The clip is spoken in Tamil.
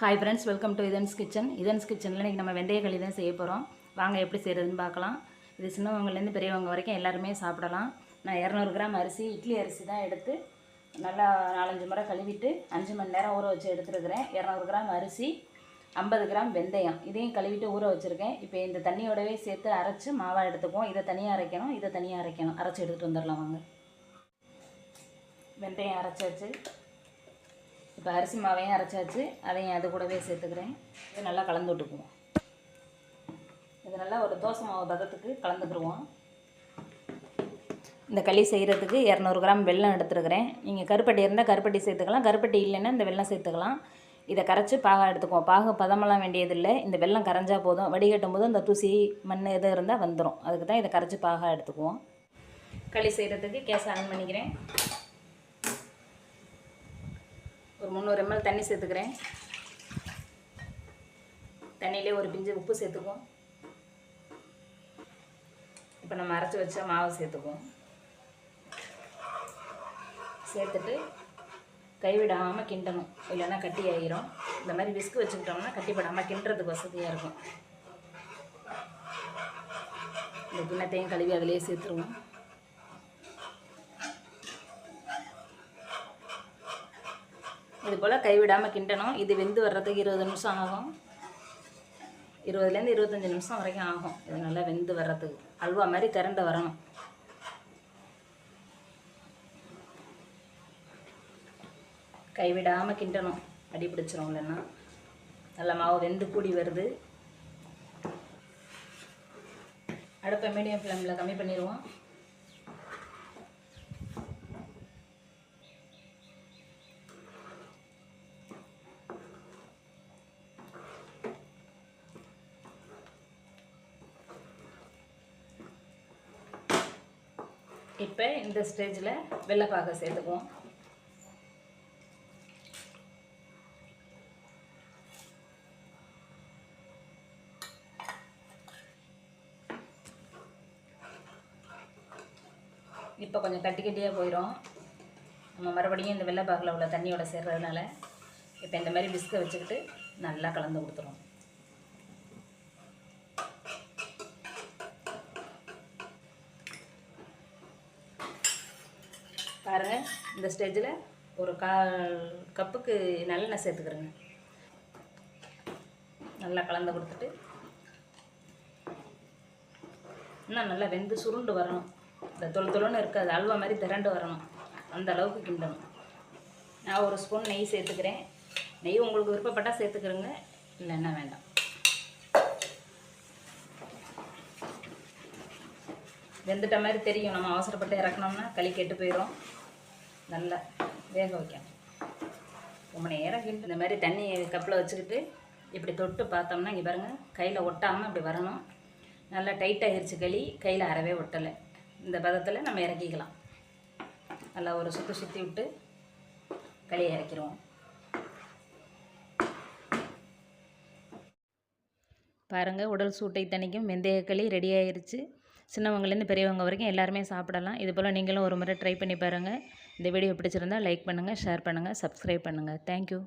Hi friends welcome to Ithan's kitchen Ithan's கிச்சனில் இன்றைக்கி நம்ம வெந்தய களி தான் செய்ய போகிறோம் வாங்க எப்படி செய்கிறதுன்னு பார்க்கலாம். இது சின்னவங்கலேருந்து பெரியவங்க வரைக்கும் எல்லாருமே சாப்பிடலாம். நான் இரநூறு கிராம் அரிசி இட்லி அரிசி தான் எடுத்து நல்லா நாலஞ்சு முறை கழுவிட்டு அஞ்சு மணி நேரம் ஊற வச்சு எடுத்துருக்கிறேன். இரநூறு கிராம் அரிசி ஐம்பது கிராம் வெந்தயம். இதையும் கழுவிட்டு ஊற வச்சுருக்கேன். இப்போ இந்த தண்ணியோடவே சேர்த்து அரைச்சி மாவாக எடுத்துக்குவோம். இதை தனியாக அரைக்கணும் இதை தனியாக அரைக்கணும். அரைச்சி எடுத்துகிட்டு வந்துடலாம் வாங்க. வெந்தயம் அரைச்சாச்சு. இப்போ அரிசி மாவையும் அரைச்சாச்சு அதையும் அது கூடவே சேர்த்துக்கிறேன். இது நல்லா கலந்து விட்டுக்குவோம். இது நல்லா ஒரு தோசை மாவு பதத்துக்கு கலந்துக்கிடுவோம் இந்த களி செய்கிறதுக்கு இரநூறு கிராம் வெல்லம் எடுத்துருக்கிறேன். நீங்கள் கருப்பட்டி இருந்தால் கருப்பட்டி சேர்த்துக்கலாம் கருப்பட்டி இல்லைன்னா இந்த வெல்லம் சேர்த்துக்கலாம். இதை கரைச்சி பாகம் எடுத்துக்குவோம். பாகம் பதமெல்லாம் வேண்டியதில்லை. இந்த வெல்லம் கரைஞ்சா போதும். வடிகட்டும் போது இந்த தூசி மண் எது இருந்தால் வந்துடும் அதுக்கு தான் இதை கரைச்சி பாகம் எடுத்துக்குவோம். களி செய்கிறதுக்கு கேஸ் ஆன் பண்ணிக்கிறேன். முந்நூறு எம்எல் தண்ணி சேர்த்துக்கிறேன். தண்ணியிலே ஒரு பிஞ்சு உப்பு சேர்த்துக்குவோம். இப்போ நம்ம அரைச்சி வச்ச மாவு சேர்த்துக்குவோம். சேர்த்துட்டு கைவிடாமல் கிண்டணும். இல்லைன்னா கட்டி ஆகிரும் இந்த மாதிரி விஸ்கு வச்சுக்கிட்டோம்னா கட்டிப்படாமல் கிண்டுறதுக்கு வசதியாக இருக்கும். இந்த கிண்ணத்தையும் கழுவி அதிலே சேர்த்துருவோம். இது போல் கைவிடாமல் கிண்டணும். இது வெந்து வர்றதுக்கு இருபது நிமிஷம் ஆகும். இருபதுலேருந்து இருபத்தஞ்சி நிமிஷம் வரைக்கும் ஆகும். இது நல்லா வெந்து வர்றதுக்கு. அல்வா மாதிரி திரண்டு வரணும். கைவிடாமல் கிண்டணும். அடி பிடிச்சிரும் இல்லைன்னா. நல்ல மாவு வெந்து கூடி வருது. அடுப்பை மீடியம் ஃப்ளேமில் கம்மி பண்ணிடுவோம். இப்போ இந்த ஸ்டேஜில் வெள்ளைப்பாக சேர்த்துக்குவோம். இப்போ கொஞ்சம் கட்டி கட்டியாக போயிடும் நம்ம மறுபடியும் இந்த வெள்ளைப்பாகில் உள்ள தண்ணியோட சேர்றதுனால இப்போ இந்த மாதிரி பிஸ்கை வச்சுக்கிட்டு நல்லா கலந்து கொடுத்துரும். பாருங்கள் இந்த ஸ்டேஜில் ஒரு கால் கப்புக்கு நல்லெண்ணெய் சேர்த்துக்கிறேங்க. நல்லா கலந்து கொடுத்துட்டு இன்னும் நல்லா வெந்து சுருண்டு வரணும். இந்த தொழு தொழுன்னு இருக்காது அல்வா மாதிரி திரண்டு வரணும். அந்த அளவுக்கு கிண்டணும். நான் ஒரு ஸ்பூன் நெய் சேர்த்துக்கிறேன். நெய் உங்களுக்கு விருப்பப்பட்டால் சேர்த்துக்கிறேங்க. இல்லைன்னா வேண்டாம். வெந்துட்ட மாதிரி தெரியும். நம்ம அவசரப்பட்டு இறக்கணும்னா களி கெட்டு போயிடும் நல்லா வேக வைக்கணும். ரொம்ப நேரம் கிண்டு இந்த மாதிரி தண்ணி கப்பில் வச்சுக்கிட்டு இப்படி தொட்டு பார்த்தோம்னா இங்கே பாருங்கள் கையில் ஒட்டாமல் இப்படி வரணும். நல்லா டைட்டாகிருச்சு களி. கையில் அறவே ஒட்டலை. இந்த பதத்தில் நம்ம இறக்கிக்கலாம். நல்லா ஒரு சுற்றி சுற்றி விட்டு களியை இறக்கிடுவோம் பாருங்கள் உடல் சூட்டை தணிக்கும் வெந்தய களி ரெடி ஆயிடுச்சு சின்னவங்கலேருந்து பெரியவங்க வரைக்கும் எல்லாருமே சாப்பிடலாம். இது போல் நீங்களும் ஒரு முறை ட்ரை பண்ணி பாருங்கள் இந்த வீடியோ பிடிச்சிருந்தால் லைக் பண்ணுங்கள் ஷேர் பண்ணுங்கள் சப்ஸ்கிரைப் பண்ணுங்கள் தேங்க்யூ